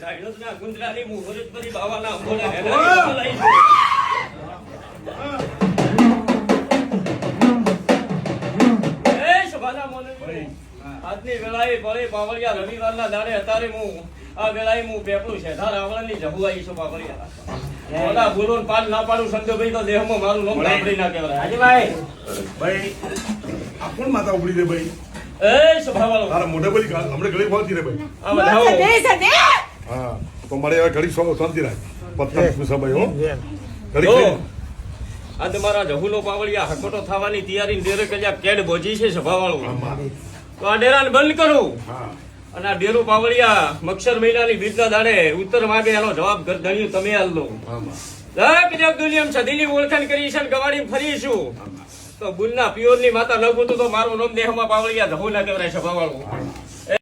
ઉંદરાની મુહૂર્ત બધી બાવાના અંબોડા બોલાઈ છે. એ શોભાના મોને આજની વેળાએ ભલે બાવળિયા રવિવારના દાડે અત્યારે હું આ વેળાએ હું પેપડું છે ધાર આવળાની જહુ આવી છું બાવળિયા ઓલા બોલો ને પાડ ના પાડું સંજોભાઈ તો દેહમાં મારું નામ સાંભળી ના કહેવાય. હાજીભાઈ. ભાઈ આ કોણ માતા ઉપડી દે ભાઈ? એ ભાઈ તારા મોઢે બધી ભાઈ હમણાં ઘડી બોલતી રે ભાઈ. આ વધાવો. હા તો મારે હવે ઘડી સો- શાંતિ રાખ. પત્તા સમય હો? ઘડી. આ તમારા જહુલો પાવળિયા હકોટો થવાની તૈયારી ડેરે કજા કેડ બોજી છે સભાવાળું. તો આ ડેરાને બંધ કરું. અને આ ડેરો પાવળિયા મક્ષર મહિનાની બીજના દાડે ઉત્તર માગે એનો જવાબ ઘર તમે આલ લો આમાં. દરેક જગ દુનિયામાં સદીની ઓળખાણ કરી છે ને ગવાડી ફરીશું તો બુલના પિયોરની માતા ન ગોતું તો મારું નામ દેહમાં પાવળિયા જહુ ના કહેવાય સભાવાળું.